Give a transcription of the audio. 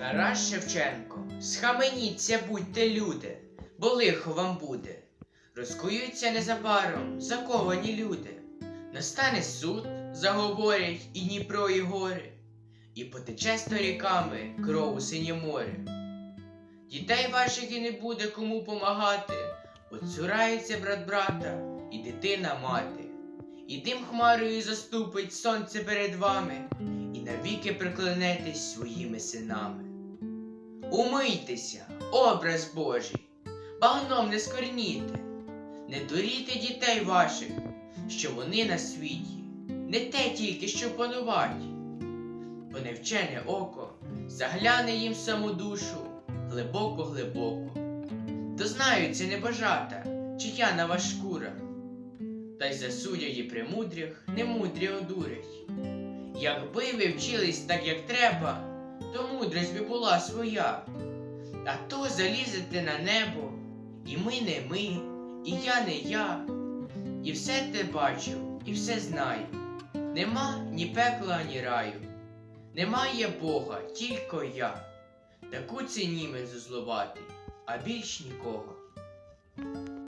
Тарас Шевченко, схаменіться, будьте люди, бо лихо вам буде. Розкуються незабаром заковані люди. Настане суд, заговорять і Дніпро, і гори, і потече сторіками кров у синє море. Дітей ваших і не буде кому помагати, Оцурається брат брата і дитина мати. І тим хмарою заступить сонце перед вами, навіки приклонетесь своїми синами. Умийтеся, образ Божий, багном не скверніте, не дуріте дітей ваших, що вони на світі, не те тільки, що панувати, бо невчене око загляне їм саму душу глибоко-глибоко. Дознаються небожата, чия на вас шкура, та й засудять і премудрих, немудрі одурять. Якби ви вчились так, як треба, то мудрість би була своя. А то залізете на небо, і ми не ми, і я не я. І все те бачив, і все знаю. Нема ні пекла, ні раю. Немає Бога, тільки я. Таку цінімець зловатий, а більш нікого.